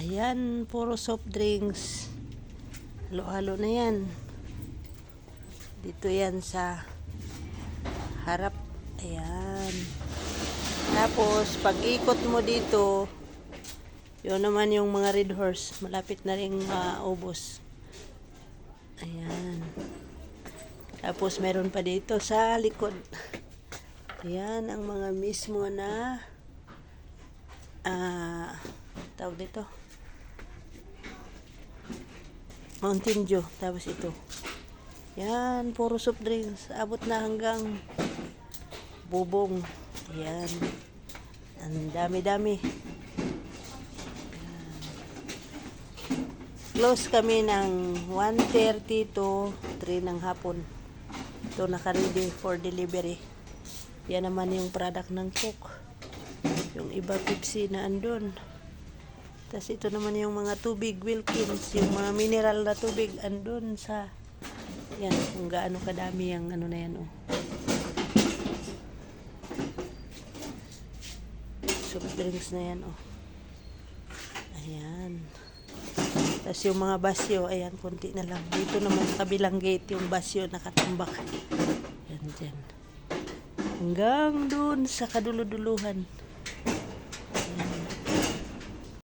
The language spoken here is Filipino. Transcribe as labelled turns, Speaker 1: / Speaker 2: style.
Speaker 1: Ayan, puro soft drinks. Halo-halo na yan. Dito yan sa harap. Ayan. Tapos, pag ikot mo dito, yun naman yung mga red horse. Malapit na rin maubos. Ayan. Tapos, meron pa dito sa likod. Ayan, ang mga mismo na ah, tawag dito. Mountain Dew. Tapos ito. Yan, puro soft drinks. Abot na hanggang bubong. Yan. Ang dami-dami. Close kami ng 1.30 to 3 ng hapon. Ito naka-ready for delivery. Yan naman yung product ng Coke. Yung iba Pepsi na andun. Tapos ito naman yung mga tubig Wilkins, yung mga mineral na tubig andun sa yan, kung gaano kadami yung ano na yan oh. Soft drinks na yan oh. Ayan. Tapos yung mga basyo, ayan, konti na lang. Dito naman sa kabilang gate yung basyo nakatambak. Yan dyan. Hanggang dun sa kaduluduluhan.